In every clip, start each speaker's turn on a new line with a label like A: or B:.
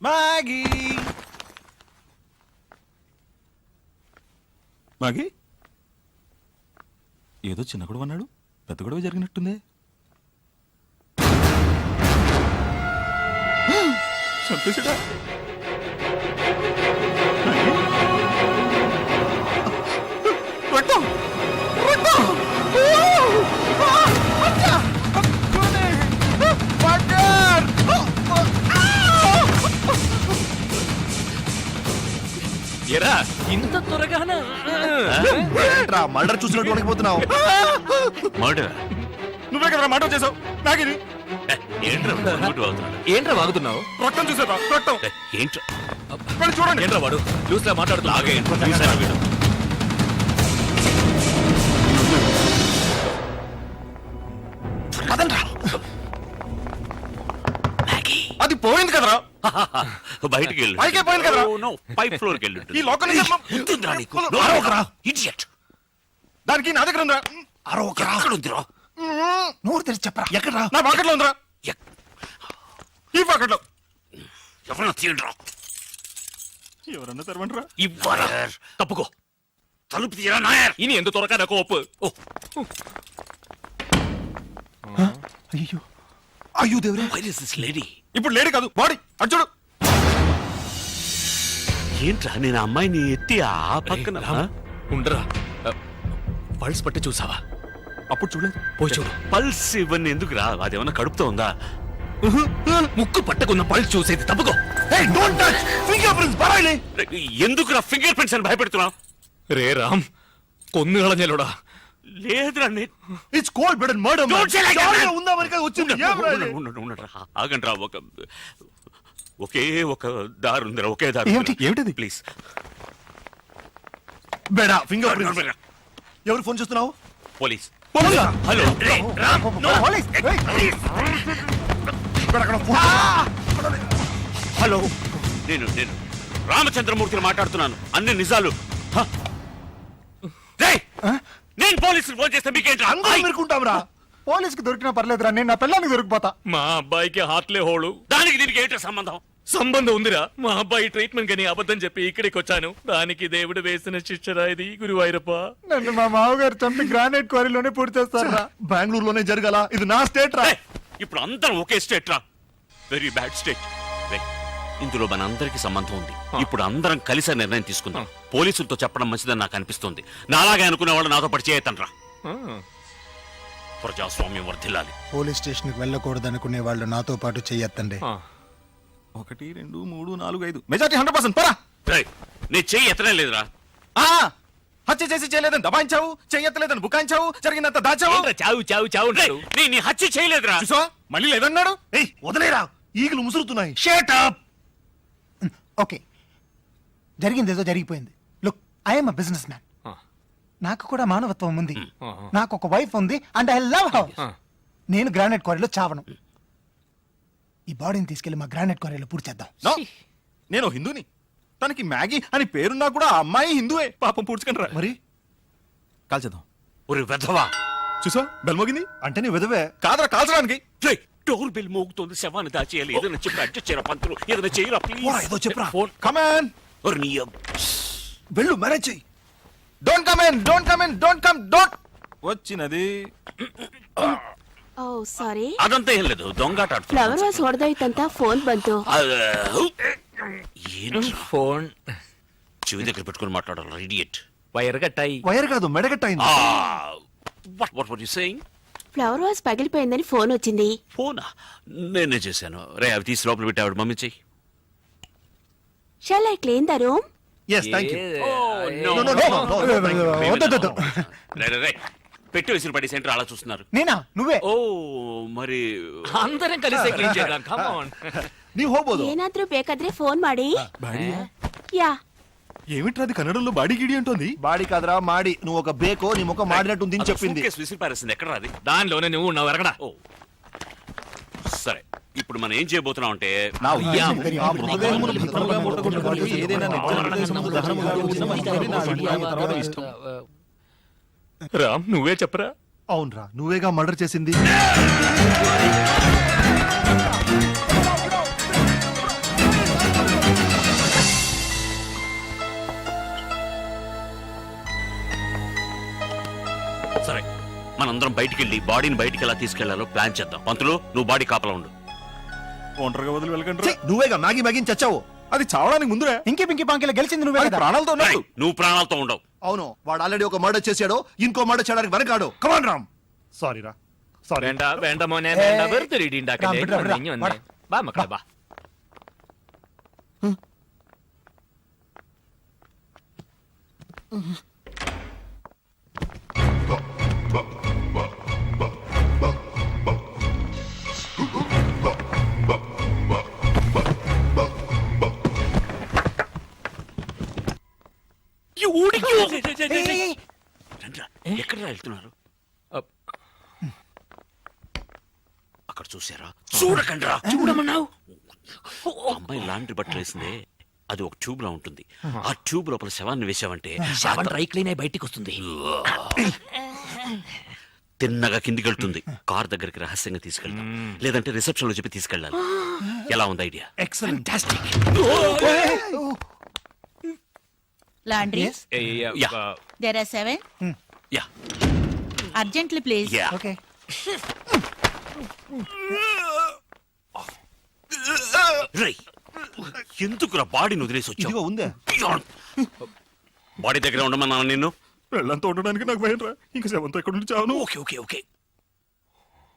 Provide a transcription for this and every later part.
A: Maggie! మాగి ఏదో చిన్న గొడవ అన్నాడు. పెద్ద గొడవ జరిగినట్టుంది. చంపేసాడా రక్తం! రక్తం!
B: ఎరా. ఇంత త్వరగానా?
C: ఏంట్రా మర్డర్ చూసినట్టు వణికిపోతున్నావు?
D: మర్డర్?
A: నువ్వే కదా మాట చేసావు? నాకిది
D: ఏంట్రా అవుతున్నాడు?
B: ఏంట్రా వాగుతున్నావు?
A: రక్తం చూసావా? రక్తం.
D: ఏ, ఏంట్రా?
A: వెళ్ళి చూడండి.
B: ఏంట్రా వాడు? మాట్లాడుతున్నా
D: వీడు?
A: అది పోయింది కదరా.
D: బయటికి వెళ్ళు.
A: పైకే పోయింది కదరా?
D: ఓ, no, పై ఫ్లోర్కి వెళ్ళు
A: ఈ లోకల్ నుంచి మా-
D: ఉంటుందిరా నీకు.
A: నువ్వు అరవకురా.
D: ఇడియట్
A: దానికి నా దగ్గర ఉందా
C: అరవకరా
D: ఎక్కడ ఉందిరా?
C: నోరు తెరిచి చెప్పరా. ఎక్కడ్రా?
A: నా పాకెట్లో ఉందిరా.
D: ఎక్-
A: ఈ పాకెట్లో
D: ఎవరన్నా తీయండిరా.
A: ఎవరన్నా తెరవండిరా.
D: ఇవ్వరా. తప్పుకో. తలుపు తీయరా నాయర్.
B: ఇని ఎందుకు త్వరగా నాకు ఒప్పు
D: ఓ
C: అయ్యో అయ్యో దేవరా
D: వైర్ ఇస్ దిస్ లేడీ
A: ఇప్పుడు లేడీ కాదు బాడీ అటు చూడు.
D: ఏంట్రా నేను అమ్మాయిని ఎత్తి ఆ పక్కన
B: ఉండరా. పల్స్ పట్టి చూసావా?
A: అప్పుడు చూడలేదు
B: పోయి చూడు.
D: పల్స్ ఇవన్నీ ఎందుకు రా అదేమన్నా కడుపుతో ఉందా?
B: ఉహు, ముక్కు పట్టకున్న పల్స్ చూసేది తప్పుకో.
D: ఎందుకు రా ఫింగర్ ప్రింట్స్ అని భయపెడుతున్నా
B: రే రామ్ కొన్నుగళ నెలడా
D: లేదురా నేను
C: it's cold blooded murder
D: Don't say like that, man.
C: ఉందా మరి వచ్చింది. ఏం రా ఇది?
D: ఆగండ్రా ఒక ఒకే ఒక దారి ఉందిరా ఒకే దారి
C: ఏమిటి?
A: ఏమిటది?
D: ప్లీజ్
C: బేడా ఫింగర్ ప్రింట్స్ ఎవరు ఫోన్ చేస్తున్నావు?
D: పోలీస్.
C: పోలీసా?
D: హలో.
C: బేడా, అక్కడ ఫోన్
D: హలో. నేను నేను రామచంద్రమూర్తిని మాట్లాడుతున్నాను. అన్ని నిజాలు. హ? రేయ్, నేను పోలీసులు ఫోన్ చేస్తే మీకేంట్రా?
C: అందరూ మెరుకుంటాం రా పోలీస్కి దొరికినా పర్లేదురా నేను నా పిల్లానికి దొరికిపోతా.
B: మా అబ్బాయికి హార్ట్లే హోళు
D: దానికి దీనికి ఏంట్రా సంబంధం?
B: సంబంధం ఉందిరా. మా అబ్బాయి ట్రీట్మెంట్ కని అబద్ధం చెప్పి ఇక్కడికి వచ్చాను. దానికి దేవుడు వేసిన శిక్షరా ఇది గురువాయూరప్ప
C: నన్ను మా మామగారు చంపి గ్రానైట్ క్వారీలోనే పూర్తి చేస్తారా? బెంగళూరులోనే జరగాల. ఇది నా స్టేట్ రా
D: రేయ్, ఇప్పుడు అందరం ఒకే స్టేట్ రా వెరీ బ్యాడ్ స్టేట్ ఇందులో మన అందరికి సంబంధం ఉంది. ఇప్పుడు అందరం కలిసి నిర్ణయం తీసుకుందాం. పోలీసులతో చెప్పడం మంచిదని నాకు అనిపిస్తుంది. నాలాగే అనుకునే వాళ్ళు నాతో పడి చేయతండ్రా ప్రజాస్వామ్యం వర్ధిల్లాలి.
E: పోలీస్ స్టేషన్కి వెళ్ళకూడదు అనుకునే వాళ్ళు నాతో పాటు చెయ్యొద్దండి.
A: ఒకటి రెండు మూడు నాలుగు ఐదు. Majority hundred percent. పరా.
D: నేను చెయ్యి ఎత్తనే లేదురా.
A: ఆ, హత్య చేసి చేయలేదని దబాయించావు చెయ్యెత్తలేదని బుకాయించావు జరిగినంత దాచావు.
B: చావు చావు చావు
D: నీ నీ హత్య చేయలేదురా.
A: చూసా మళ్ళీ లేదన్నాడు?
C: ఏయ్ వదిలేరా? ఈగలు ముసురుతున్నాయి.
E: షేట్ అప్ ఓకే. జరిగింది ఏదో జరిగిపోయింది look I'm a business man. నాకు కూడా మానవత్వం ఉంది. నాకు ఒక వైఫ్ ఉంది అండ్ ఐ లవ్ హౌస్
B: ఆ.
E: నేను గ్రానైట్ క్వారీలో చావను. ఈ బాడీని తీసుకెళ్ళి మా గ్రానైట్ క్వారీలో పూర్తి చేద్దాం.
A: నో నేను హిందూని. తనకి మ్యాగీ అని పేరున్నా కూడా ఆ అమ్మాయి హిందూవే. పాపం పూడ్చుకుంటారా?
C: మరి?
A: కాల్చేద్దాం.
D: ఒరే వెధవా.
A: చూసా బెల్మోగింది?
C: అంటే నీ విధవే.
A: కాదరా కాల్చడానికి.
D: డోర్ బెల్ మోగుతోంది శవాన్ని దాచేయాలి ఏదైనా చెప్పి అడ్జస్ట్ చేయరా పంతులు ఏదైనా చేయరా
C: పోరా,
D: ప్లీజ్
C: ఏదో చెప్పురా
B: ఫోన్
A: కమాన్
D: ఒరే నీ అబ్బ-
C: వెళ్ళు మేనేజ్ చెయ్యి
A: don't come in don't come in don't come don't వచ్చినది
F: ಓ ಸಾರಿ
D: అదంతా ఏం లేదు దొంగాట ఆడుతున్నా.
F: ಫ್ಲವರ್ ವಾಸ್ ಹೊಡೆದೋಯ್ತಂತ ಫೋನ್ ಬಂತು
D: ఆ, ఏంట్రా?
B: ఫోన్
D: చెవి దగ్గర పెట్టుకుని మాట్లాడాలి ఇడియట్
B: వైర్ కట్టాయి
C: వైర్ కాదు మెడగట్టయింది
D: what what what you saying
F: flower vase పగిలిపోయిందని ఫోన్ వచ్చింది
D: ఫోనా నేనే చేశాను రే అవి తీసి లోపల పెట్టాడు మమ్మీ చెయ్యి
F: shall I clean the room
C: yes thank you
D: no,
C: no, no, no, no,
E: వద్దు, వద్దు, వద్దు.
D: రే, రే, రే. పెట్టి విసిరి పడి సెంటర్ అలా చూస్తున్నారు
E: నేనా నువ్వే
D: ఓ మరి
B: అందరం కలిసి క్లీన్ చేద్దాం కమ్ ఆన్
C: ನೀವು ಹೋಗ್ಬೋದು
F: ಏನಾದ್ರೂ ಬೇಕಾದ್ರೆ ಫೋನ್ ಮಾಡಿ
A: బాడీయా
F: యా
A: ఏమిట్రా అది కన్నడంలో బాడీ గిడి అంటోంది?
C: బాడీ కాదురా మాడి. నువ్వు ఒక బేకో నీ ముఖం మాడినట్టు ఉంది అని చెప్పింది.
D: సూట్కేస్ విసిరి పారేసింది. ఎక్కడ అది?
B: దానిలోనే నువ్వు ఉన్నావు ఎరగడా?
D: ఓ. సరే ఇప్పుడు మనం ఏం చేయబోతున్నాం అంటే
A: నా
B: యా.
A: ఉద్దేశం ఆ మృతదేహమును భద్రముగా మూటగొట్టుకొని ఏదైనా నిర్జన ప్రదేశములో దహనముగా ఉంచిన మంచిదని నా అభిప్రాయం తర్వాత ఇష్టం.
B: రామ్ నువ్వే చెప్పరా?
C: అవునరా నువ్వేగా మర్డర్ చేసింది?
D: మనందరం బయటికి వెళ్ళి బాడీని బయటికి ఎలా తీసుకెళ్లాలో ప్లాన్ చేద్దాం పంతులు నువ్వు బాడీ కాపలా ఉండు
C: ఒంటరిగా వదిలి వెళ్ళకండి
A: నువ్వేగా మ్యాగీ మ్యాగీ చచ్చావు
C: అది చావడానికి ముందురే
E: ఇంకే పింకి పాంకిలో గెలిచింది నువ్వే
C: అది
E: కదా
C: ప్రాణాలతో
D: రేయ్,
C: ఉన్నాడు
D: నువ్వు ప్రాణాలతో ఉండవు
A: అవును వాడు ఆల్రెడీ ఒక మర్డర్ చేశాడు ఇంకో మర్డర్ చేయడానికి వెనకాడు
C: కమాన్ రామ్ సారీ రా సారీ
B: വേണ്ട വേണ്ട മോനെ വേണ്ട
E: ഏയ്.
B: വെറുതെ ഇടി ഉണ്ടാക്കല്ലേ
E: വിടാ, വിടാ,
B: ഇനി വന്നേ വാ മക്കളെ വാ
D: రండ్రా, వెళ్తున్నారు? అక్కడ చూసారా చూడకండ్రా. చూడమన్నావు? అమ్మాయి లాండ్రీ బట్టలు వేసిందే. అది ఒక ట్యూబ్ లా ఉంటుంది. ఆ. ట్యూబ్ లోపల శవాన్ని వేసావంటే
B: శవం డ్రై క్లీన్ అయి బయటికి వస్తుంది.
D: తిన్నగా కిందికి వెళ్తుంది. కార్ దగ్గరికి రహస్యంగా తీసుకెళ్తాం. లేదంటే రిసెప్షన్లో చెప్పి తీసుకెళ్ళాలి. ఎలా ఉంది idea?
C: Excellent.
G: Laundry,
D: Yeah.
G: there are seven.
D: Yeah
G: Urgently, please.
D: Yeah
E: okay
D: right ఎందుకురా బాడీని వదిలేసి
A: ఇదిగో
D: వచ్చావు
A: ఉందే
D: బాడీ దగ్గర ఉండమన్నాను నిన్ను?
C: వెళ్ళంతా ఉండడానికి నాకు భయం రా. ఇంకా సెవెంత్ ఎక్కడ నుండి చావను?
D: Okay okay okay.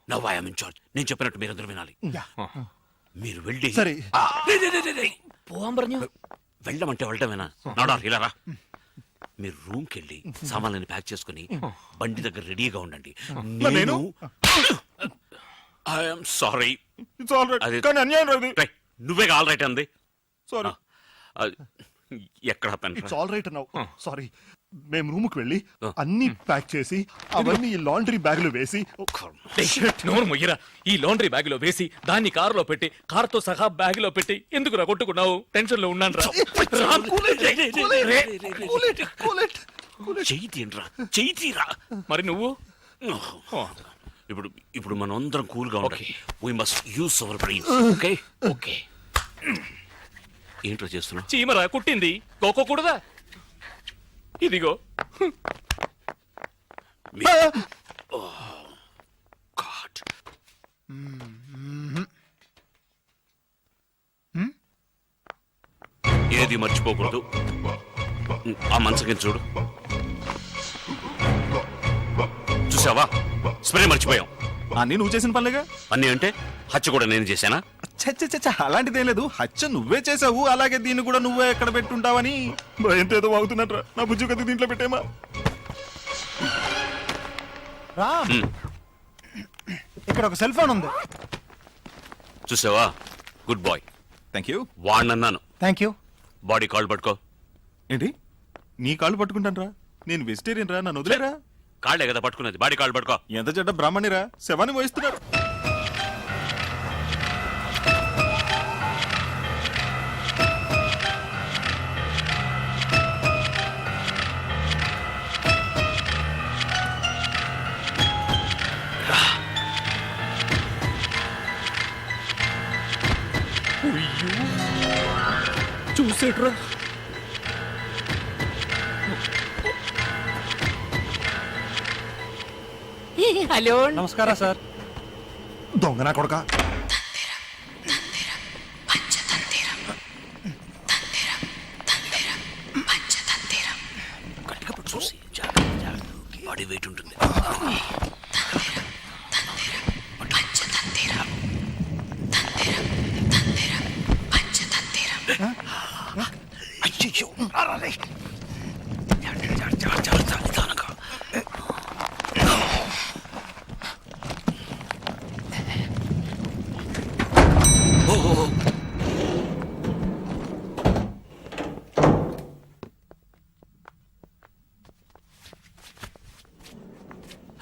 D: Now I'm in charge నేను చెప్పినట్టు మీరందరూ వినాలి. మీరు వెళ్ళి
A: సరే.
D: ఆ, వెళ్ళమంటే వెళ్ళటమేనా? నాడా ఇలా రా. మీరు రూమ్కి వెళ్ళి సామాన్లని ప్యాక్ చేసుకుని బండి దగ్గర రెడీగా ఉండండి. నేను ఐఎమ్ సారీ. నువ్వే ఆల్ రైట్ అంది.
C: సారీ
D: ఎక్కడ
A: సారీ మేము రూమ్కి వెళ్ళి. అన్ని ప్యాక్ చేసి అవన్నీ ఈ లాండ్రీ బ్యాగ్లో వేసి
B: నోరు మొయ్యరా. ఈ లాండ్రీ బ్యాగ్లో వేసి దాన్ని కారులో పెట్టి కారుతో సహా బ్యాగ్లో పెట్టి ఎందుకు కొట్టుకున్నావు? టెన్షన్లో ఉన్నాను రా. మరి నువ్వు?
D: ఇప్పుడు ఇప్పుడు మనం అందరం కూల్గా ఉండాలి we must use our brain okay
B: okay.
D: ఏంట్రా చేస్తున్నా
B: చీమరా కుట్టింది. కోకోకూడదా? ఇదిగో.
D: గాడ్. ఏది మర్చిపోకూడదు. ఆ మంచం చూడు. చూసావా? స్ప్రే మర్చిపోయాం.
C: అన్ని నువ్వు చేసిన పనులేగా?
D: అన్నీ అంటే హత్య కూడా నేను చేశానా?
C: చచ్చ చచ్చ అలాంటిదేం లేదు. హత్య నువ్వే చేసావు అలాగే దీన్ని కూడా నువ్వే ఎక్కడ పెట్టుంటావని. భయంతో ఏదో వాగుతున్నట్రా. నా బుజ్జు కత్తి దీంట్లో పెట్టేమా?
E: రామ్!
D: హ్మ్.
E: ఇక్కడ ఒక సెల్ ఫోన్ ఉంది.
D: చూసావా? Good boy.
C: థ్యాంక్ యూ
D: వాడినన్నాను
E: థ్యాంక్ యూ
D: బాడీ కాల్ పట్టుకో.
C: ఏంటి? నీ కాళ్ళు పట్టుకుంటాను రా నేను వెజిటేరియన్ రా నన్ను వదిలేరా?
D: కాళ్ళే కదా పట్టుకున్నది. బాడీ కాల్ పట్టుకో.
C: ఎంత చెడ్డ బ్రాహ్మణిరా? శవాన్ని మోయిస్తున్నాడు
B: చూసేట్రా. హలో.
E: నమస్కారం సార్.
A: దొంగ నా కొడక?
D: గట్టిగా పట్టు చూసి జాగ్రత్త, జాగ్రత్త. బాడీ వెయిట్ ఉంటుంది అయ్యయ్యో. జాగ్రత్త, జాగ్రత్త, జాగ్రత్త, నిదానంగా. ఓ, ఓ, ఓ.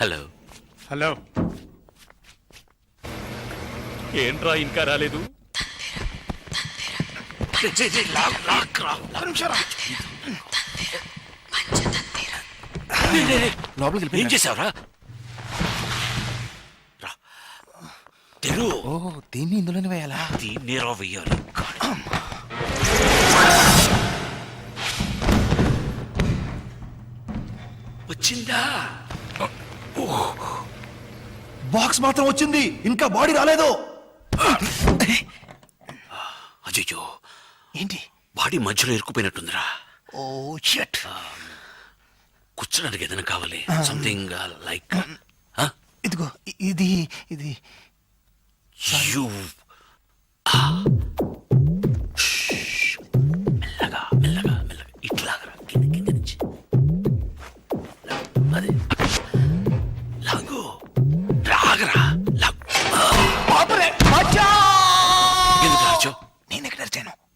D: హలో.
E: హలో.
B: ఏంట్రా ఇంకా రాలేదు?
A: లోపలికి
D: ఏం చేసావురా? రా. తెరు
E: ఓ దీన్ని ఇందులోనే వేయాలా?
D: దీన్ని రా వెయ్యాలి వచ్చిందా?
C: బాక్స్ మాత్రం వచ్చింది. ఇంకా బాడీ రాలేదు.
D: అజయ్యో
E: ఏంటి?
D: బాడీ మధ్యలో ఇరుక్కుపోయినట్టుందిరా.
E: ఓ షట్.
D: కూర్చోడానికి ఏదైనా కావాలి. Something like.
E: ఇదిగో ఇది ఇది.
D: యూ.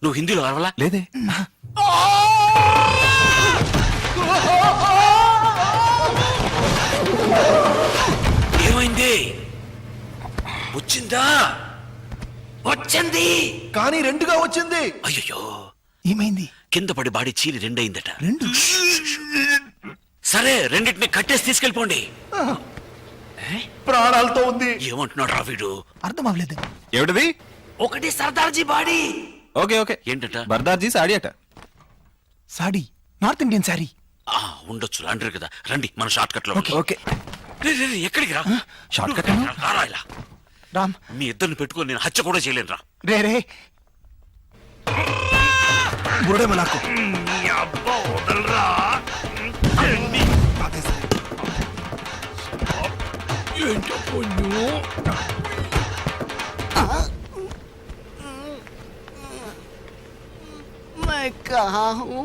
D: నువ్వు హిందీలో అరవలా?
C: లేదే.
D: ఏమైంది? వచ్చిందా? వచ్చింది!
C: కానీ రెండుగా వచ్చింది.
D: అయ్యో
E: ఏమైంది?
D: కింద పడి బాడీ చీలి రెండయిందట
E: రెండు?
D: సరే రెండింటిని కట్టేసి తీసుకెళ్ళిపోండి.
C: ప్రాణాలతో ఉంది.
E: ఏమంటున్నాడు
D: రా వీడు?
E: అర్థం అవ్వలేదు.
C: ఏమిటిది?
D: ఒకటి సర్దార్జీ బాడీ.
C: Okay okay.
D: ఏంటట?
C: బర్దార్జీ సాడీ అట.
E: సాడీ నార్త్ ఇండియన్ సారీ.
D: ఆ, ఉండొచ్చు అంటారు కదా. రండి మన షార్ట్ కట్లో
E: ఓకే ఓకే.
D: రే, రే, రే, ఎక్కడికి రా?
C: షార్ట్ కట్
D: ఇలా.
E: రామ్.
D: మీ ఇద్దరిని పెట్టుకొని నేను హత్య కూడా చేయలేను రా.
E: రే రే. బుడేమో నాకు
H: मैं कहा हूँ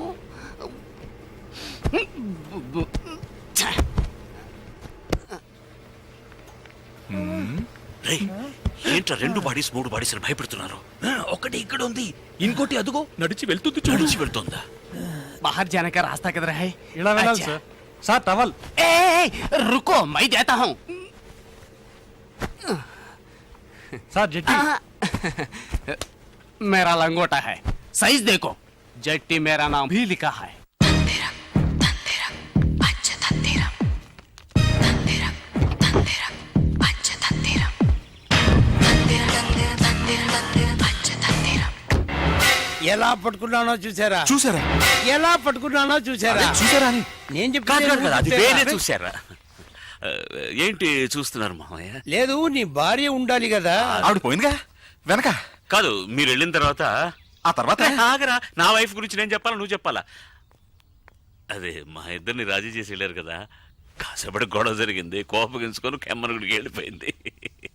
D: రే ఏంట్రా రెండు బాడీస్ మూడు బాడీస్ అని భయపెడుతున్నారు
B: ఒకటి ఇక్కడ ఉంది ఇంకోటి అదుగో నడిచి వెళ్తుంది చూడు
D: నడిచి వెళ్తుందా
H: बाहर जाने का रास्ता किधर है
A: ఇలా వెళ్ళాలి సార్ సార్ టవల్
H: ए, ए, ए, रुको मैं देता हूँ
A: సార్ జట్టి
H: मेरा लंगोटा है साइज देखो जट्टी मेरा नाम भी लिखा है ఎలా పట్టుకున్నానో చూసారా
C: చూసారా
H: ఎలా పట్టుకున్నానో చూసారా
C: చూసారా అని
H: నేను
D: కాదు కాదు కాదు అది వేరే
H: చెప్పి
D: చూసారా ఆ, ఏంటి చూస్తున్నారు మామయ్య
H: లేదు నీ భార్య ఉండాలి కదా
C: ఆవిడ పోయిందిగా వెనక
D: కాదు మీరు వెళ్ళిన తర్వాత
C: ఆ తర్వాత?
D: ఆగరా నా వైఫ్ గురించి నేను చెప్పాలా నువ్వు చెప్పాలా? అదే మా ఇద్దరిని రాజీ చేసి వెళ్ళారు కదా. కాసేపటి గొడవ జరిగింది కోపగించుకొని కెమ్మనుడికి వెళ్ళిపోయింది.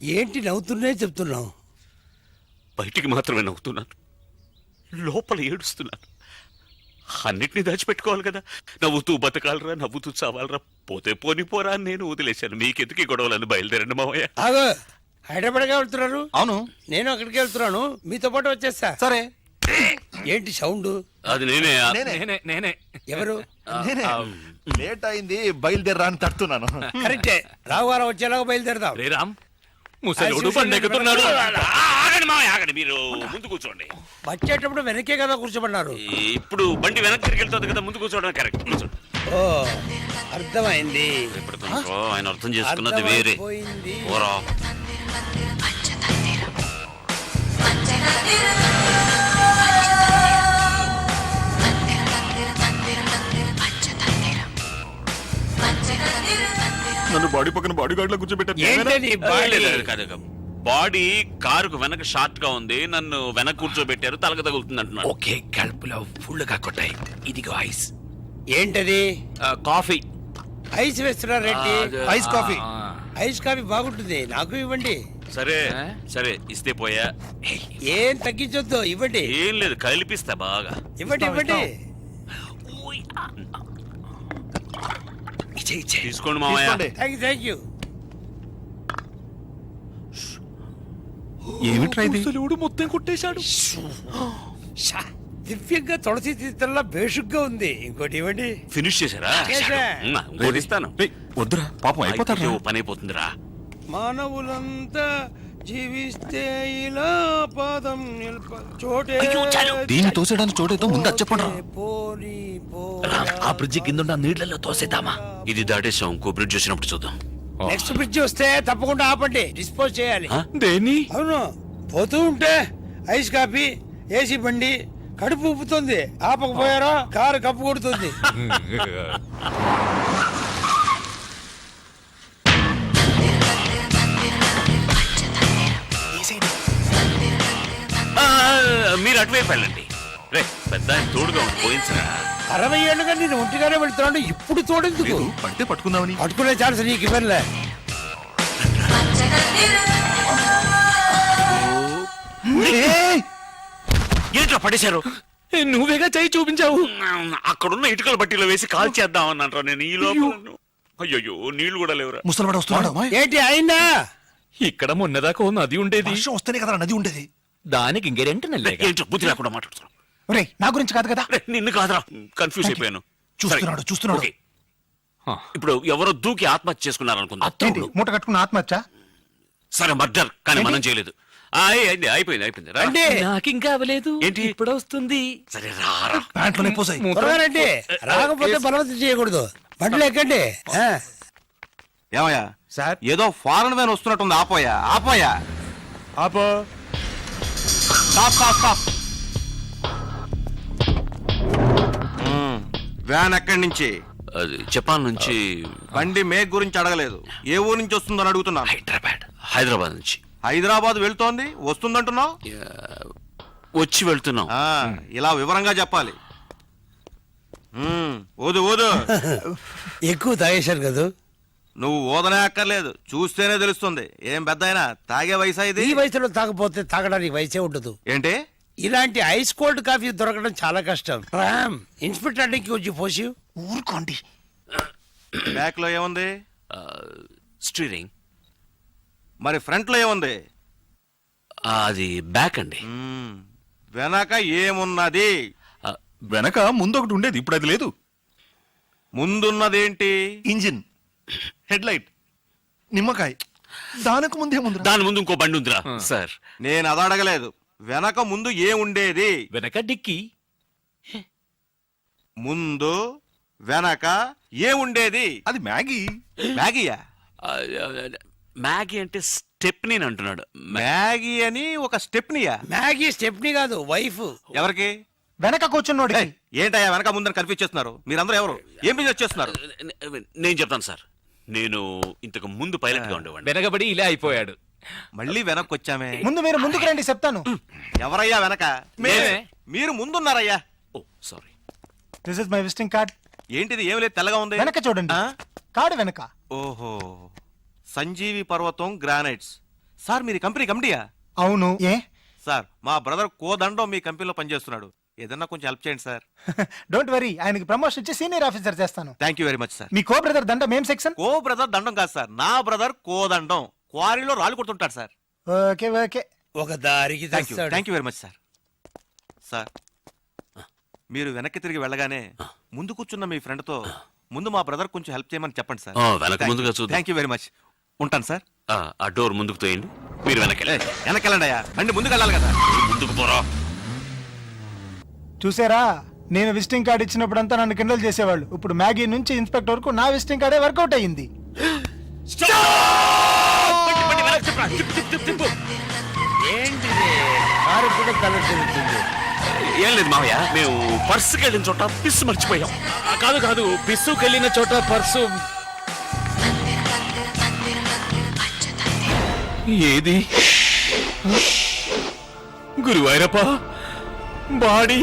H: ఏంటి నవ్వుతున్నా చెప్తున్నావు?
D: బయటికి మాత్రమే నవ్వుతున్నాను. లోపల ఏడుస్తున్నాను. అన్నిటినీ దాచిపెట్టుకోవాలి కదా. నవ్వుతూ బతకాలరా నవ్వుతూ చావాలరా. పోతే పోని పోరా అని నేను వదిలేశాను. మీకెందుకు ఈ గొడవలని బయలుదేరండి మావయ్య.
H: ఆగో. హైదరాబాద్గా వెళ్తున్నారు?
C: అవును.
H: నేను అక్కడికి వెళ్తున్నాను. మీతో పాటు వచ్చేస్తా.
C: సరే.
H: ఏంటి సౌండ్?
D: అది నేనే.
B: నేనే. నేనే
H: ఎవరు?
C: లేట్ అయింది బయలుదేరా అని తడుతున్నాను.
H: కరెక్టే. రావుగారం వచ్చేలాగా బయలుదేరదాం.
B: రే రామ్ ముసలోడు బండి ఎక్కుతున్నాడు.
D: ఆ, ఆగండి మావయ్య ఆగండి. మీరు ముందు కూర్చోండి.
H: వచ్చేటప్పుడు వెనకే కదా కూర్చోమన్నారు
D: ఇప్పుడు బండి వెనక్కి తిరిగి వెళ్తుంది కదా ముందు కూర్చోవడం కరెక్ట్. కూర్చోండి.
H: ఓ అర్థమైంది.
D: ఆయన అర్థం చేసుకున్నది వేరే. ఓరా.
C: నన్ను బాడీ పక్కన బాడీ గార్డ్లో కూర్చోబెట్టారు
H: బాడీ?
D: లేదు, లేదు, కాదు, కాదు. బాడీ కారుకు వెనక షార్ట్గా ఉంది నన్ను వెనక కూర్చోబెట్టారు తలక తగులుతుంది అంటున్నాడు.
B: ఓకే కడుపులో ఫుల్గా కొట్టాయి ఇదిగో ఐస్.
H: ఏంటది?
B: కాఫీ.
H: ఐస్ వేస్తున్నారేంటి
E: ఐస్ కాఫీ.
H: ఐస్ కాఫీ బాగుంటుంది నాకు ఇవ్వండి.
D: సరే సరే ఇస్తే పోయా.
H: ఏం తగ్గించొద్దు ఇవ్వండి.
D: ఏం లేదు కలిపిస్తా బాగా.
H: ఇవ్వండి ఇవ్వండి. యూ థ్యాంక్ యూ
C: ఏమిట్రా ఇది?
B: మొత్తం కొట్టేశాడు.
H: షా, దివ్యంగా తులసి తీర్థంలా బేషుగ్గా ఉంది. ఇంకోటి ఇవ్వండి.
D: ఫినిష్ చేశారా?
H: చేశా.
D: ఉమ్, ఇంకోటి ఇస్తాను
C: రేయ్, వద్దురా పాపం అయిపోతాడు
D: పని అయిపోతుందిరా.
H: మానవులంతా జీవిస్తే ఇలా పాదం నిల్ప చోటే
C: దీన్ని తోసేయడానికి చోటేదో ముందు అది చెప్పండి.
H: పోని
B: ఆ బ్రిడ్జి కింద నీళ్ళలో తోసేద్దామా?
D: ఇది దాటేసాం ఇంకో బ్రిడ్జ్ వచ్చినప్పుడు చూద్దాం.
H: నెక్స్ట్ బ్రిడ్జ్ వస్తే తప్పకుండా ఆపండి డిస్పోజ్ చేయాలి?
B: దేని?
H: అవును పోతూ ఉంటే ఐస్ కాఫీ ఏసీ బండి కడుపు ఉప్పుతుంది ఆపకపోయారో కారు కప్పు కొడుతుంది.
D: అటువైపు వెళ్ళండి. రే పెద్ద ఆయన తోడుగా పోయించరా.
H: అరవై ఏళ్ళుగా నేను ఒంటిగానే వెళ్తున్నాను ఇప్పుడు తోడెందుకు
C: పడితే పట్టుకుందామని.
H: పట్టుకునే ఛాన్స్ నీకు ఇవ్వనులే.
C: ఏయ్!
D: ఏంట్రా పడేశారు?
B: నువ్వేగా చేయి చూపించావు?
D: అక్కడున్న ఇటుకల బట్టీలో వేసి కాల్ చేద్దాం అన్నారా నేను ఈ లోపల అయ్యో. నీళ్ళు కూడా లేవురా.
C: ముసలివాడు వస్తున్నాడు?
H: ఏంటి అయిందా?
B: ఇక్కడ మొన్నదాకా నది ఉండేది.
C: వర్షం వస్తేనే కదా నది ఉండేది.
B: దానికి
D: ఏంటో బుద్ధి లేకుండా మాట్లాడుతున్నావు?
E: నా గురించి కాదు కదా?
D: నిన్ను కాదురా. కన్ఫ్యూజ్ అయిపోయాను.
C: చూస్తున్నాడు,
D: సరే,
C: చూస్తున్నాడు.
D: ఓకే. ఇప్పుడు ఎవరో దూకి ఆత్మహత్య చేసుకున్నారు
E: ఏంటి? మూట కట్టుకున్న ఆత్మహత్య?
D: సరే మర్డర్ కానీ మనం చేయలేదు. ఆ, అయింది అయిపోయింది అయిపోయింది. రా.
H: రండి.
B: నాకింకా అవ్వలేదు.
D: ఏంటి?
B: ఇప్పుడు వస్తుంది
D: సరే రారా
C: ప్యాంట్లోనే పోసాయి.
H: రాకపోతే బలవంతం చేయకూడదు. బండ్లు ఎక్కండి. ఆ.
I: ఏమయ్యా?
E: సార్.
I: ఏదో ఫారెన్ వ్యాన్ వస్తున్నట్టుంది. ఆపోయా? ఆపోయా?
E: ఆపో.
I: స్టాప్ స్టాప్ స్టాప్ మ్మ్. వ్యాన్ ఎక్కడి నుంచి?
D: అది జపాన్ నుంచి.
I: బండి మేక్ గురించి అడగలేదు. ఏ ఊరు నుంచి వస్తుందని అడుగుతున్నాను.
D: హైదరాబాద్. హైదరాబాద్ నుంచి.
I: హైదరాబాద్ వెళ్తోంది? వస్తుందంటున్నావు?
D: వచ్చి వెళ్తున్నాం.
I: ఆ, ఇలా వివరంగా చెప్పాలి. మ్మ్. ఊదు ఊదు
H: ఎక్కువ తాగేశారు కదా.
I: నువ్వు ఊదనే అక్కర్లేదు చూస్తేనే తెలుస్తుంది. ఏం పెద్ద అయినా తాగే వయసా ఇది?
H: ఈ వయసులో తాగపోతే తాగడానికి వయసే ఉండదు.
I: ఏంటి?
H: ఇలాంటి ఐస్ కోల్డ్ కాఫీ దొరకడం చాలా కష్టం. రామ్ ఇన్స్పెక్టర్ అడ్డంకి వచ్చి పోసి.
E: ఊరుకోండి.
I: బ్యాక్లో ఏముంది
D: స్టీరింగ్.
I: మరి ఫ్రంట్లో ఏముంది
D: అది బ్యాక్ అండి.
I: మ్మ్. వెనక ఏమున్నది?
C: వెనక ముందు ఒకటి ఉండేది ఇప్పుడు అది లేదు
I: ముందున్నదేంటి
C: ఇంజిన్. హెడ్ లైట్ నిమ్మకాయ. దానికి ముందే ముందు
D: దాని ముందు ఇంకో బండి ఉందిరా. సార్.
I: నేను అది అడగలేదు. వెనక ముందు ఏముండేది
B: వెనక డిక్కి.
I: ముందు వెనక ఏముండేది
C: అది మ్యాగీ.
I: మ్యాగీయా?
D: మ్యాగీ అంటే స్టెప్ని అంటున్నాడు. మ్యా-
I: మ్యాగీ అని ఒక స్టెప్నియా?
H: మ్యాగీ స్టెప్నీ కాదు వైఫ్.
I: ఎవరికి?
E: వెనక కూర్చున్నోడికి.
I: ఏయ్, ఏంటయ్యా వెనక ముందని కన్ఫ్యూజ్ చేస్తున్నారు. మీరందరూ ఎవరు? ఏం బిజినెస్ చేస్తున్నారు
D: నేను చెప్తాను సార్. నేను ఇంతకు ముందు పైలట్గా ఉండేవాడిని.
B: వెనకబడి ఇలా అయిపోయాడు.
I: మళ్ళీ వెనక్కి వచ్చామే.
E: ముందు మీరు ముందుకు రండి చెప్తాను.
I: ఎవరయ్యా వెనక?
B: మేమే.
I: మీరు ముందున్నారయ్యా.
D: ఓ sorry.
E: This is my visiting card
I: ఏంటిది? ఏం లేదు తెల్లగా ఉంది.
E: వెనక చూడండి.
I: ఆ?
E: కార్డు వెనక.
I: ఓహో. సంజీవి పర్వతం గ్రానైట్స్. సార్ మీరు కంపెనీ కమిటీయా?
E: అవును. ఏ?
I: సార్ మా బ్రదర్ కోదండం మీ కంపెనీలో పనిచేస్తున్నాడు. ఏదన్నా కొంచెం హెల్ప్ చేయండి సార్.
E: డోంట్ వరీ ఆయనకి ప్రమోషన్ ఇచ్చి సీనియర్ ఆఫీసర్ చేస్తాను.
I: Thank you very much sir
E: me co brother దండ మేం సెక్షన్
I: కో బ్రదర్ దండం కాదు సార్ నా బ్రదర్ కోదండం క్వారీలో రాళ్ళు కొడుతుంటాడు సార్.
E: ఓకే ఓకే
H: ఒక దారికి
I: thank
H: you.
I: Thank you very much sir sir మీరు వెనక్కి తిరిగి వెళ్ళగానే ముందు కూర్చున్న మీ ఫ్రెండ్తో ముందు మా బ్రదర్ కొంచెం హెల్ప్ చేయమని చెప్పండి సార్
D: ఆ, వెనక ముందుగా చూద్దాం.
I: థ్యాంక్ యూ వెరీ మచ్ ఉంటాను సార్
D: ఆ, ఆ డోర్ ముందుకు తోయండి. మీరు వెనకెళ్ళి
I: వెనకెళ్ళండి అయ్యా. బండి ముందుకు వెళ్ళాలి కదా.
D: ముందుకు పోరా.
E: చూసారా? నేను విజిటింగ్ కార్డు ఇచ్చినప్పుడంతా నన్ను కిండల్ చేసేవాళ్ళు. ఇప్పుడు మ్యాగీ నుంచి ఇన్స్పెక్టర్ వరకు నా విజిటింగ్ కార్డే వర్కౌట్ అయ్యింది.
D: ఏం లేదు మావయ్య మేము పర్సుకి వెళ్ళిన చోట పిస్ మర్చిపోయాం.
B: కాదు కాదు పిస్సుకి వెళ్ళిన చోట పర్సు ఏది? గురువాయరప్ప బాడీ